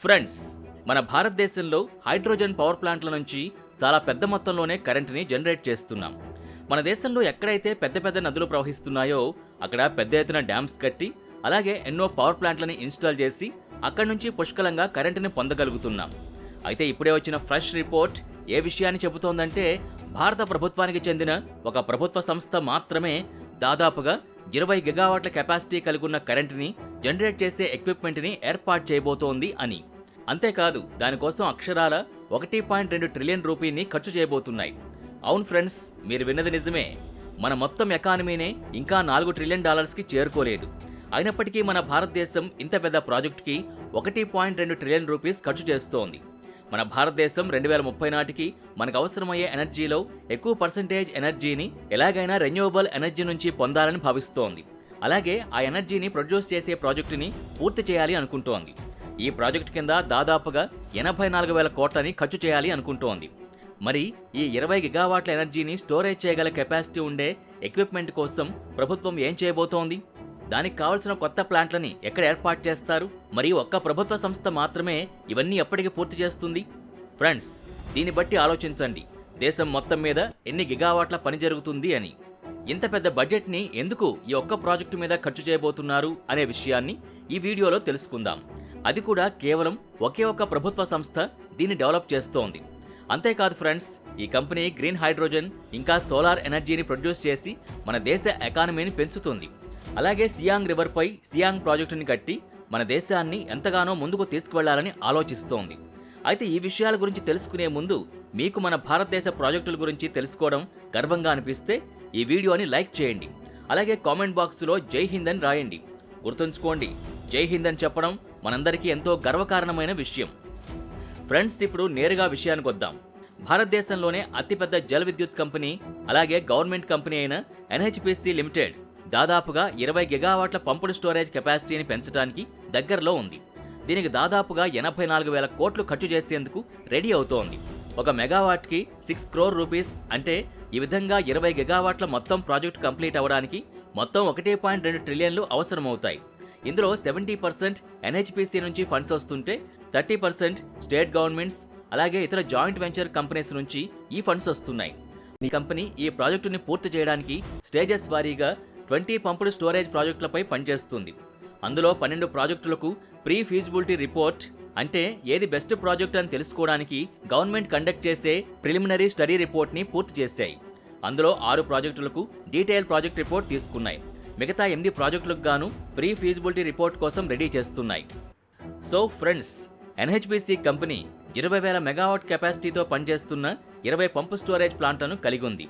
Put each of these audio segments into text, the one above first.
Friends మన భారతదేశంలో hydrogen power ప్లాంట్ల నుంచి చాలా పెద్ద మొత్తంలోనే కరెంటుని జనరేట్ చేస్తున్నాం. మన దేశంలో ఎక్కడైతే పెద్ద పెద్ద నదులు ప్రవహిస్తున్నాయో అక్కడ పెద్ద ఎత్తున డ్యామ్స్ కట్టి అలాగే ఎన్నో పవర్ ప్లాంట్లని ఇన్స్టాల్ చేసి అక్కడి నుంచి పుష్కలంగా కరెంటుని పొందగలుగుతున్నాం. అయితే ఇప్పుడే వచ్చిన ఫ్రెష్ రిపోర్ట్ ఏ విషయాన్ని చెబుతోందంటే భారత ప్రభుత్వానికి చెందిన ఒక ప్రభుత్వ సంస్థ మాత్రమే దాదాపుగా ఇరవై గిగావాట్ల కెపాసిటీ కలిగి ఉన్న కరెంటుని జనరేట్ చేసే ఎక్విప్మెంట్ని ఏర్పాటు చేయబోతోంది అని. అంతేకాదు దానికోసం అక్షరాల ఒకటి పాయింట్ రెండు ట్రిలియన్ రూపీని ఖర్చు చేయబోతున్నాయి. అవును ఫ్రెండ్స్ మీరు విన్నది నిజమే. మన మొత్తం ఎకానమీనే ఇంకా నాలుగు ట్రిలియన్ డాలర్స్కి చేరుకోలేదు. అయినప్పటికీ మన భారతదేశం ఇంత పెద్ద ప్రాజెక్టుకి ఒకటి పాయింట్ రెండు ట్రిలియన్ రూపీస్ ఖర్చు చేస్తోంది. మన భారతదేశం రెండు వేల ముప్పై నాటికి మనకు అవసరమయ్యే ఎనర్జీలో ఎక్కువ పర్సంటేజ్ ఎనర్జీని ఎలాగైనా రెన్యూవబుల్ ఎనర్జీ నుంచి పొందాలని భావిస్తోంది. అలాగే ఆ ఎనర్జీని ప్రొడ్యూస్ చేసే ప్రాజెక్టుని పూర్తి చేయాలి అనుకుంటోంది. ఈ ప్రాజెక్టు కింద దాదాపుగా ఎనభై నాలుగు వేల కోట్లని ఖర్చు చేయాలి అనుకుంటోంది. మరి ఈ ఇరవై గిగావాట్ల ఎనర్జీని స్టోరేజ్ చేయగల కెపాసిటీ ఉండే ఎక్విప్మెంట్ కోసం ప్రభుత్వం ఏం చేయబోతోంది? దానికి కావలసిన కొత్త ప్లాంట్లని ఎక్కడ ఏర్పాటు చేస్తారు? మరి ఒక్క ప్రభుత్వ సంస్థ మాత్రమే ఇవన్నీ ఎప్పటికి పూర్తి చేస్తుంది? ఫ్రెండ్స్ దీన్ని బట్టి ఆలోచించండి. దేశం మొత్తం మీద ఎన్ని గిగావాట్ల పని జరుగుతుంది అని. ఇంత పెద్ద బడ్జెట్ని ఎందుకు ఈ ఒక్క ప్రాజెక్టు మీద ఖర్చు చేయబోతున్నారు అనే విషయాన్ని ఈ వీడియోలో తెలుసుకుందాం. అది కూడా కేవలం ఒకే ఒక్క ప్రభుత్వ సంస్థ దీన్ని డెవలప్ చేస్తోంది. అంతేకాదు ఫ్రెండ్స్ ఈ కంపెనీ గ్రీన్ హైడ్రోజన్ ఇంకా సోలార్ ఎనర్జీని ప్రొడ్యూస్ చేసి మన దేశ ఎకానమీని పెంచుతుంది. అలాగే సియాంగ్ రివర్పై సియాంగ్ ప్రాజెక్టుని కట్టి మన దేశాన్ని ఎంతగానో ముందుకు తీసుకువెళ్ళాలని ఆలోచిస్తోంది. అయితే ఈ విషయాల గురించి తెలుసుకునే ముందు మీకు మన భారతదేశ ప్రాజెక్టుల గురించి తెలుసుకోవడం గర్వంగా అనిపిస్తే ఈ వీడియోని లైక్ చేయండి. అలాగే కామెంట్ బాక్సులో జై హింద్ అని రాయండి. గుర్తుంచుకోండి జై హింద్ అని చెప్పడం మనందరికీ ఎంతో గర్వకారణమైన విషయం. ఫ్రెండ్స్ ఇప్పుడు నేరుగా విషయానికి వద్దాం. భారతదేశంలోనే అతిపెద్ద జల విద్యుత్ కంపెనీ అలాగే గవర్నమెంట్ కంపెనీ అయిన ఎన్హెచ్పిసి లిమిటెడ్ దాదాపుగా ఇరవై గిగావాట్ల పంపుడు స్టోరేజ్ కెపాసిటీని పెంచడానికి దగ్గరలో ఉంది. దీనికి దాదాపుగా ఎనభై నాలుగు వేల కోట్లు ఖర్చు చేసేందుకు రెడీ అవుతోంది. ఒక మెగావాట్కి సిక్స్ క్రోర్ రూపీస్ అంటే ఈ విధంగా ఇరవై గిగావాట్ల మొత్తం ప్రాజెక్ట్ కంప్లీట్ అవ్వడానికి మొత్తం ఒకటి పాయింట్ రెండు ట్రిలియన్లు అవసరమవుతాయి. ఇందులో సెవెంటీ పర్సెంట్ ఎన్హెచ్పిసి నుంచి ఫండ్స్ వస్తుంటే థర్టీ పర్సెంట్ స్టేట్ గవర్నమెంట్స్ అలాగే ఇతర జాయింట్ వెంచర్ కంపెనీస్ నుంచి ఈ ఫండ్స్ వస్తున్నాయి. ఈ కంపెనీ ఈ ప్రాజెక్టుని పూర్తి చేయడానికి స్టేజెస్ వారీగా ట్వంటీ పంపుడు స్టోరేజ్ ప్రాజెక్టులపై పనిచేస్తుంది. అందులో పన్నెండు ప్రాజెక్టులకు ప్రీ ఫీజిబిలిటీ రిపోర్ట్ అంటే ఏది బెస్ట్ ప్రాజెక్ట్ అని తెలుసుకోవడానికి గవర్నమెంట్ కండక్ట్ చేసే ప్రిలిమినరీ స్టడీ రిపోర్ట్ని పూర్తి చేశాయి. అందులో ఆరు ప్రాజెక్టులకు డీటెయిల్ ప్రాజెక్ట్ రిపోర్ట్ తీసుకున్నాయి. మిగతా ఎనిమిది ప్రాజెక్టులకు గాను ప్రీ ఫీజిబిలిటీ రిపోర్ట్ కోసం రెడీ చేస్తున్నాయి. సో ఫ్రెండ్స్ ఎన్హెచ్పిసి కంపెనీ ఇరవై వేల మెగావాట్ కెపాసిటీతో పనిచేస్తున్న ఇరవై పంపు స్టోరేజ్ ప్లాంట్లను కలిగి ఉంది.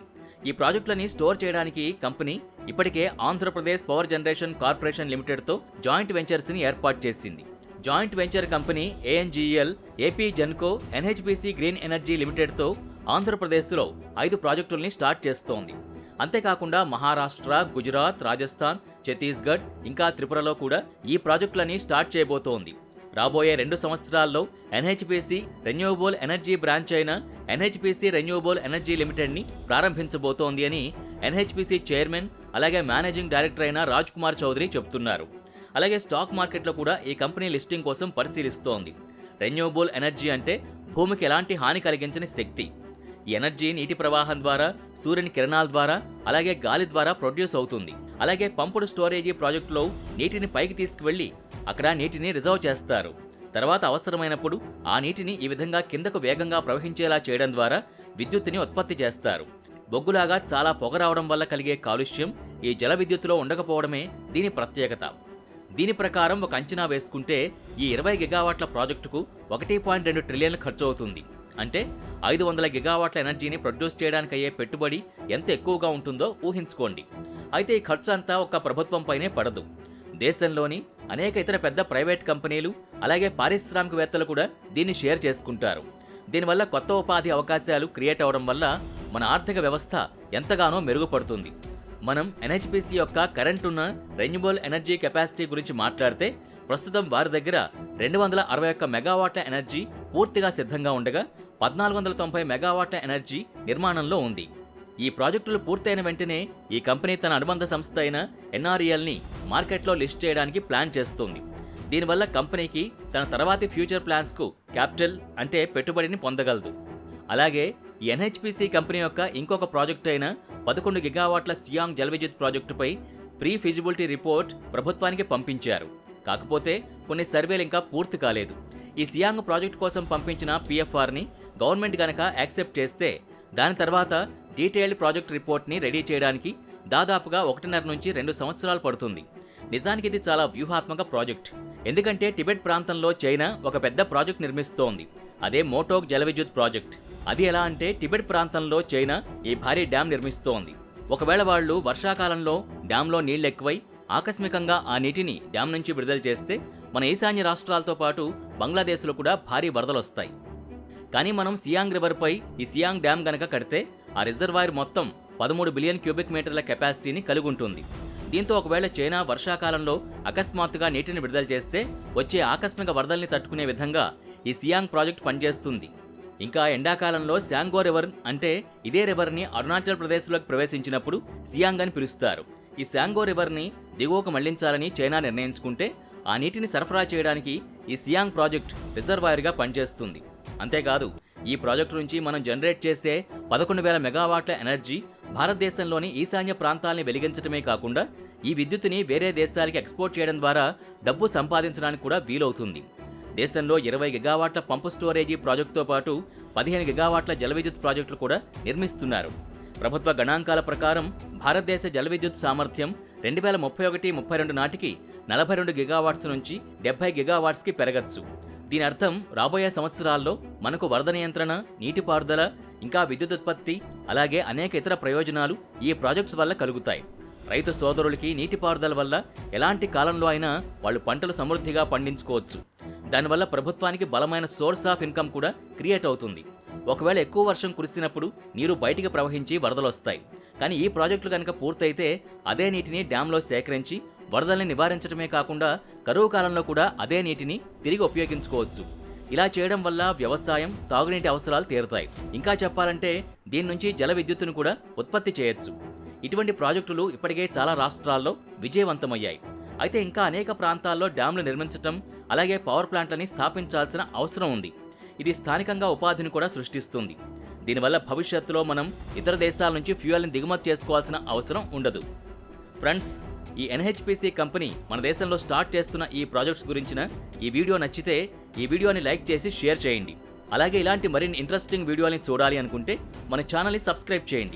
ఈ ప్రాజెక్టులని స్టోర్ చేయడానికి కంపెనీ ఇప్పటికే ఆంధ్రప్రదేశ్ పవర్ జనరేషన్ కార్పొరేషన్ లిమిటెడ్తో జాయింట్ వెంచర్స్ని ఏర్పాటు చేసింది. Joint venture company ANGL AP Genco NHPC green energy లిమిటెడ్తో ఆంధ్రప్రదేశ్లో ఐదు ప్రాజెక్టుల్ని స్టార్ట్ చేస్తోంది. అంతేకాకుండా మహారాష్ట్ర గుజరాత్ రాజస్థాన్ ఛత్తీస్గఢ్ ఇంకా త్రిపురలో కూడా ఈ ప్రాజెక్టులని స్టార్ట్ చేయబోతోంది. రాబోయే రెండు సంవత్సరాల్లో ఎన్హెచ్పిసి రెన్యూవబుల్ ఎనర్జీ బ్రాంచ్ అయిన ఎన్హెచ్పిసి రెన్యూవబుల్ ఎనర్జీ లిమిటెడ్ని ప్రారంభించబోతోంది అని ఎన్హెచ్పిసి చైర్మన్ అలాగే మేనేజింగ్ డైరెక్టర్ అయిన రాజ్ కుమార్ చౌదరి చెబుతున్నారు అలాగే స్టాక్ మార్కెట్లో కూడా ఈ కంపెనీ లిస్టింగ్ కోసం పరిశీలిస్తోంది. రెన్యూవబుల్ ఎనర్జీ అంటే భూమికి ఎలాంటి హాని కలిగించని శక్తి. ఈ ఎనర్జీ నీటి ప్రవాహం ద్వారా సూర్యుని కిరణాల ద్వారా అలాగే గాలి ద్వారా ప్రొడ్యూస్ అవుతుంది. అలాగే పంపుడు స్టోరేజీ ప్రాజెక్టులో నీటిని పైకి తీసుకువెళ్ళి అక్కడ నీటిని రిజర్వ్ చేస్తారు. తర్వాత అవసరమైనప్పుడు ఆ నీటిని ఈ విధంగా కిందకు వేగంగా ప్రవహించేలా చేయడం ద్వారా విద్యుత్తుని ఉత్పత్తి చేస్తారు. బొగ్గులాగా చాలా పొగ రావడం వల్ల కలిగే కాలుష్యం ఈ జల విద్యుత్తులో ఉండకపోవడమే దీని ప్రత్యేకత. దీని ప్రకారం ఒక అంచనా వేసుకుంటే ఈ ఇరవై గిగావాట్ల ప్రాజెక్టుకు ఒకటి పాయింట్ రెండు ట్రిలియన్లు ఖర్చు అవుతుంది అంటే ఐదు వందల గిగావాట్ల ఎనర్జీని ప్రొడ్యూస్ చేయడానికి అయ్యే పెట్టుబడి ఎంత ఎక్కువగా ఉంటుందో ఊహించుకోండి. అయితే ఈ ఖర్చు అంతా ఒక ప్రభుత్వంపైనే పడదు. దేశంలోని అనేక ఇతర పెద్ద ప్రైవేట్ కంపెనీలు అలాగే పారిశ్రామికవేత్తలు కూడా దీన్ని షేర్ చేసుకుంటారు. దీనివల్ల కొత్త ఉపాధి అవకాశాలు క్రియేట్ అవడం వల్ల మన ఆర్థిక వ్యవస్థ ఎంతగానో మెరుగుపడుతుంది. మనం ఎన్హెచ్పిసి యొక్క కరెంట్ ఉన్న రెన్యూబుల్ ఎనర్జీ కెపాసిటీ గురించి మాట్లాడితే ప్రస్తుతం వారి దగ్గర రెండు వందల అరవై ఒక్క మెగావాట్ల ఎనర్జీ పూర్తిగా సిద్ధంగా ఉండగా పద్నాలుగు వందల తొంభై మెగావాట్ల ఎనర్జీ నిర్మాణంలో ఉంది. ఈ ప్రాజెక్టులు పూర్తయిన వెంటనే ఈ కంపెనీ తన అనుబంధ సంస్థ అయిన ఎన్ఆర్ఈఎల్ని మార్కెట్లో లిస్ట్ చేయడానికి ప్లాన్ చేస్తోంది. దీనివల్ల కంపెనీకి తన తర్వాతి ఫ్యూచర్ ప్లాన్స్కు క్యాపిటల్ అంటే పెట్టుబడిని పొందగలదు. అలాగే ఎన్హెచ్పిసి కంపెనీ యొక్క ఇంకొక ప్రాజెక్టు అయిన పదకొండు గిగావాట్ల సియాంగ్ జలవిద్యుత్ ప్రాజెక్టుపై ప్రీ ఫిజిబిలిటీ రిపోర్ట్ ప్రభుత్వానికి పంపించారు. కాకపోతే కొన్ని సర్వేలు ఇంకా పూర్తి కాలేదు. ఈ సియాంగ్ ప్రాజెక్ట్ కోసం పంపించిన పిఎఫ్ఆర్ని గవర్నమెంట్ గనక యాక్సెప్ట్ చేస్తే దాని తర్వాత డీటెయిల్డ్ ప్రాజెక్ట్ రిపోర్ట్ని రెడీ చేయడానికి దాదాపుగా ఒకటిన్నర నుంచి రెండు సంవత్సరాలు పడుతుంది. నిజానికి ఇది చాలా వ్యూహాత్మక ప్రాజెక్ట్. ఎందుకంటే టిబెట్ ప్రాంతంలో చైనా ఒక పెద్ద ప్రాజెక్ట్ నిర్మిస్తోంది. అదే మోటోక్ జలవిద్యుత్ ప్రాజెక్ట్. అది ఎలా అంటే టిబెట్ ప్రాంతంలో చైనా ఈ భారీ డ్యాం నిర్మిస్తోంది. ఒకవేళ వాళ్ళు వర్షాకాలంలో డ్యాంలో నీళ్ళు ఎక్కువై ఆకస్మికంగా ఆ నీటిని డ్యాం నుంచి విడుదల చేస్తే మన ఈశాన్య రాష్ట్రాలతో పాటు బంగ్లాదేశ్లో కూడా భారీ వరదలొస్తాయి. కానీ మనం సియాంగ్ రివర్పై ఈ సియాంగ్ డ్యాం గనక కడితే ఆ రిజర్వాయర్ మొత్తం పదమూడు బిలియన్ క్యూబిక్ మీటర్ల కెపాసిటీని కలిగి ఉంటుంది దీంతో ఒకవేళ చైనా వర్షాకాలంలో అకస్మాత్తుగా నీటిని విడుదల చేస్తే వచ్చే ఆకస్మిక వరదల్ని తట్టుకునే విధంగా ఈ సియాంగ్ ప్రాజెక్ట్ పనిచేస్తుంది. ఇంకా ఎండాకాలంలో శాంగో రివర్ అంటే ఇదే రివర్ని అరుణాచల్ ప్రదేశ్లోకి ప్రవేశించినప్పుడు సియాంగ్ అని పిలుస్తారు. ఈ శాంగో రివర్ని దిగువకు మళ్ళించాలని చైనా నిర్ణయించుకుంటే ఆ నీటిని సరఫరా చేయడానికి ఈ సియాంగ్ ప్రాజెక్ట్ రిజర్వాయర్గా పనిచేస్తుంది. అంతేకాదు ఈ ప్రాజెక్టు నుంచి మనం జనరేట్ చేసే పదకొండు వేల మెగావాట్ల ఎనర్జీ భారతదేశంలోని ఈశాన్య ప్రాంతాల్ని వెలిగించడమే కాకుండా ఈ విద్యుత్తుని వేరే దేశాలకి ఎక్స్పోర్ట్ చేయడం ద్వారా డబ్బు సంపాదించడానికి కూడా వీలవుతుంది. దేశంలో ఇరవై గిగావాట్ల పంపు స్టోరేజీ ప్రాజెక్టుతో పాటు పదిహేను గిగావాట్ల జల విద్యుత్ ప్రాజెక్టులు కూడా నిర్మిస్తున్నారు. ప్రభుత్వ గణాంకాల ప్రకారం భారతదేశ జల విద్యుత్ సామర్థ్యం రెండు వేల ముప్పై ఒకటి ముప్పై రెండు నాటికి నలభై రెండు గిగావాట్స్ నుంచి డెబ్బై గిగావాట్స్కి పెరగచ్చు. దీని అర్థం రాబోయే సంవత్సరాల్లో మనకు వరద నియంత్రణ నీటిపారుదల ఇంకా విద్యుత్ ఉత్పత్తి అలాగే అనేక ఇతర ప్రయోజనాలు ఈ ప్రాజెక్ట్స్ వల్ల కలుగుతాయి. రైతు సోదరులకి నీటిపారుదల వల్ల ఎలాంటి కాలంలో అయినా వాళ్ళు పంటలు సమృద్ధిగా పండించుకోవచ్చు. దానివల్ల ప్రభుత్వానికి బలమైన సోర్స్ ఆఫ్ ఇన్కమ్ కూడా క్రియేట్ అవుతుంది. ఒకవేళ ఎక్కువ వర్షం కురిసినప్పుడు నీరు బయటికి ప్రవహించి వరదలు వస్తాయి. కానీ ఈ ప్రాజెక్టులు కనుక పూర్తయితే అదే నీటిని డ్యాంలో సేకరించి వరదల్ని నివారించడమే కాకుండా కరువు కాలంలో కూడా అదే నీటిని తిరిగి ఉపయోగించుకోవచ్చు. ఇలా చేయడం వల్ల వ్యవసాయం తాగునీటి అవసరాలు తీరుతాయి. ఇంకా చెప్పాలంటే దీని నుంచి జల విద్యుత్తును కూడా ఉత్పత్తి చేయొచ్చు. ఇటువంటి ప్రాజెక్టులు ఇప్పటికే చాలా రాష్ట్రాల్లో విజయవంతమయ్యాయి. అయితే ఇంకా అనేక ప్రాంతాల్లో డ్యాంలు నిర్మించటం అలాగే పవర్ ప్లాంట్లని స్థాపించాల్సిన అవసరం ఉంది. ఇది స్థానికంగా ఉపాధిని కూడా సృష్టిస్తుంది. దీనివల్ల భవిష్యత్తులో మనం ఇతర దేశాల నుంచి ఫ్యూయల్ని దిగుమతి చేసుకోవాల్సిన అవసరం ఉండదు. ఫ్రెండ్స్ ఈ ఎన్హెచ్పిసి కంపెనీ మన దేశంలో స్టార్ట్ చేస్తున్న ఈ ప్రాజెక్ట్స్ గురించిన ఈ వీడియో నచ్చితే ఈ వీడియోని లైక్ చేసి షేర్ చేయండి. అలాగే ఇలాంటి మరిన్ని ఇంట్రెస్టింగ్ వీడియోని చూడాలి అనుకుంటే మన ఛానల్ని సబ్స్క్రైబ్ చేయండి.